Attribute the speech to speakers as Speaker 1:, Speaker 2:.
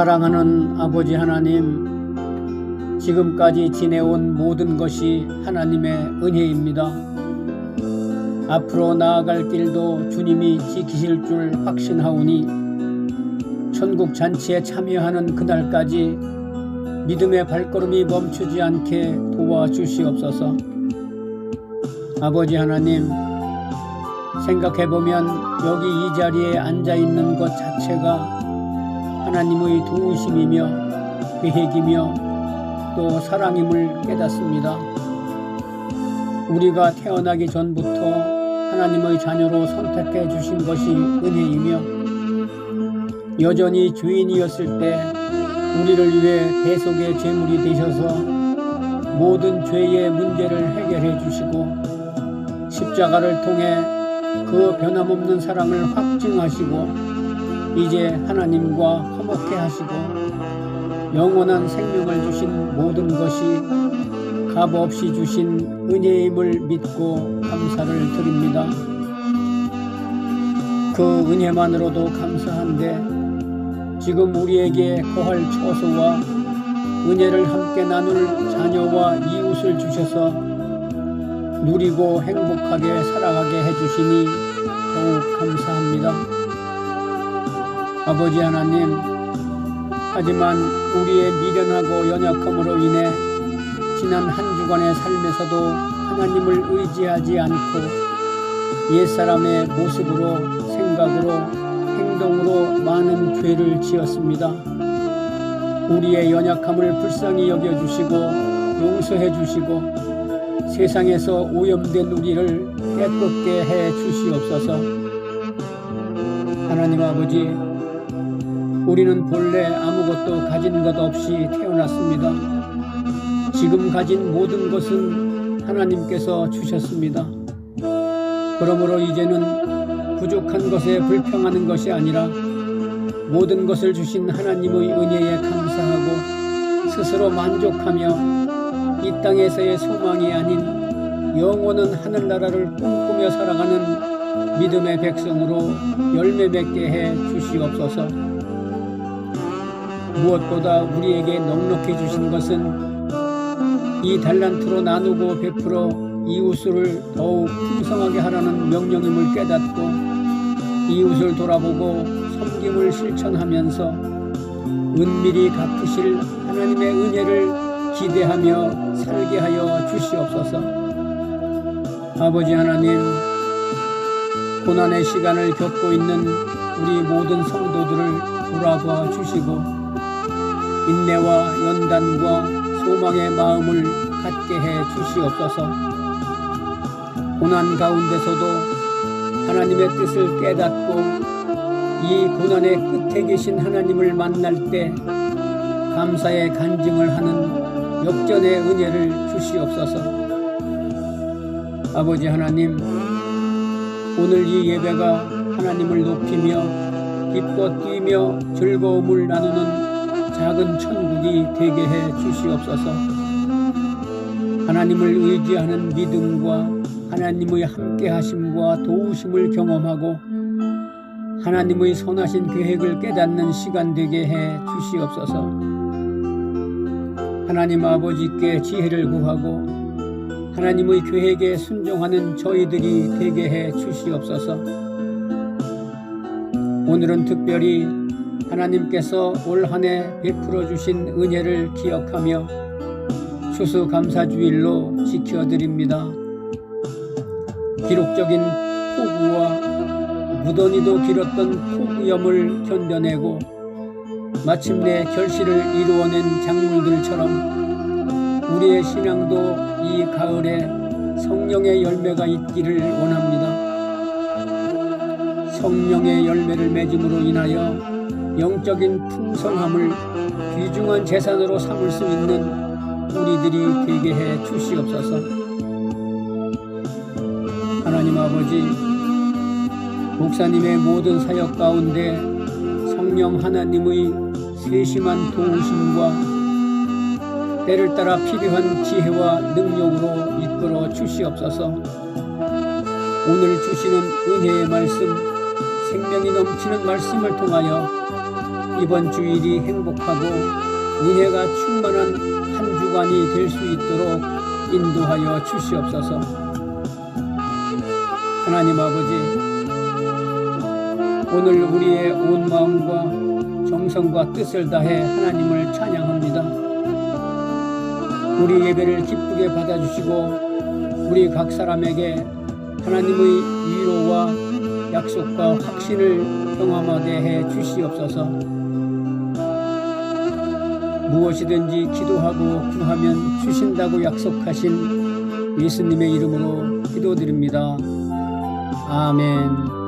Speaker 1: 사랑하는 아버지 하나님, 지금까지 지내온 모든 것이 하나님의 은혜입니다. 앞으로 나아갈 길도 주님이 지키실 줄 확신하오니 천국 잔치에 참여하는 그날까지 믿음의 발걸음이 멈추지 않게 도와주시옵소서. 아버지 하나님, 생각해보면 여기 이 자리에 앉아 있는 것 자체가 하나님의 도우심이며 계획이며 또 사랑임을 깨닫습니다. 우리가 태어나기 전부터 하나님의 자녀로 선택해 주신 것이 은혜이며 여전히 주인이었을 때 우리를 위해 대속의 제물이 되셔서 모든 죄의 문제를 해결해 주시고 십자가를 통해 그 변함없는 사랑을 확증하시고 이제 하나님과 화목해 하시고 영원한 생명을 주신 모든 것이 값 없이 주신 은혜임을 믿고 감사를 드립니다. 그 은혜만으로도 감사한데 지금 우리에게 거할 처소와 은혜를 함께 나눌 자녀와 이웃을 주셔서 누리고 행복하게 살아가게 해주시니 더욱 감사합니다. 아버지 하나님, 하지만 우리의 미련하고 연약함으로 인해 지난 한 주간의 삶에서도 하나님을 의지하지 않고 옛사람의 모습으로 생각으로 행동으로 많은 죄를 지었습니다. 우리의 연약함을 불쌍히 여겨주시고 용서해 주시고 세상에서 오염된 우리를 깨끗게 해 주시옵소서. 하나님 아버지, 우리는 본래 아무것도 가진 것 없이 태어났습니다. 지금 가진 모든 것은 하나님께서 주셨습니다. 그러므로 이제는 부족한 것에 불평하는 것이 아니라 모든 것을 주신 하나님의 은혜에 감사하고 스스로 만족하며 이 땅에서의 소망이 아닌 영원한 하늘나라를 꿈꾸며 살아가는 믿음의 백성으로 열매 맺게 해 주시옵소서. 무엇보다 우리에게 넉넉히 주신 것은 이 달란트로 나누고 베풀어 이웃을 더욱 풍성하게 하라는 명령임을 깨닫고 이웃을 돌아보고 섬김을 실천하면서 은밀히 갚으실 하나님의 은혜를 기대하며 살게 하여 주시옵소서. 아버지 하나님, 고난의 시간을 겪고 있는 우리 모든 성도들을 돌아봐 주시고 인내와 연단과 소망의 마음을 갖게 해 주시옵소서. 고난 가운데서도 하나님의 뜻을 깨닫고 이 고난의 끝에 계신 하나님을 만날 때 감사의 간증을 하는 역전의 은혜를 주시옵소서. 아버지 하나님, 오늘 이 예배가 하나님을 높이며 기뻐 뛰며 즐거움을 나누는 작은 천국이 되게 해 주시옵소서. 하나님을 의지하는 믿음과 하나님의 함께 하심과 도우심을 경험하고 하나님의 선하신 계획을 깨닫는 시간 되게 해 주시옵소서. 하나님 아버지께 지혜를 구하고 하나님의 계획에 순종하는 저희들이 되게 해 주시옵소서. 오늘은 특별히 하나님께서 올 한 해 베풀어 주신 은혜를 기억하며 추수감사주일로 지켜드립니다. 기록적인 폭우와 무더니도 길었던 폭우염을 견뎌내고 마침내 결실을 이루어낸 작물들처럼 우리의 신앙도 이 가을에 성령의 열매가 있기를 원합니다. 성령의 열매를 맺음으로 인하여 영적인 풍성함을 귀중한 재산으로 삼을 수 있는 우리들이 되게 해 주시옵소서. 하나님 아버지, 목사님의 모든 사역 가운데 성령 하나님의 세심한 도우심과 때를 따라 필요한 지혜와 능력으로 이끌어 주시옵소서. 오늘 주시는 은혜의 말씀, 생명이 넘치는 말씀을 통하여 이번 주일이 행복하고 은혜가 충만한 한 주간이 될 수 있도록 인도하여 주시옵소서. 하나님 아버지, 오늘 우리의 온 마음과 정성과 뜻을 다해 하나님을 찬양합니다. 우리 예배를 기쁘게 받아주시고 우리 각 사람에게 하나님의 위로와 약속과 확신을 경험하게 해 주시옵소서. 무엇이든지 기도하고 구하면 주신다고 약속하신 예수님의 이름으로 기도드립니다. 아멘.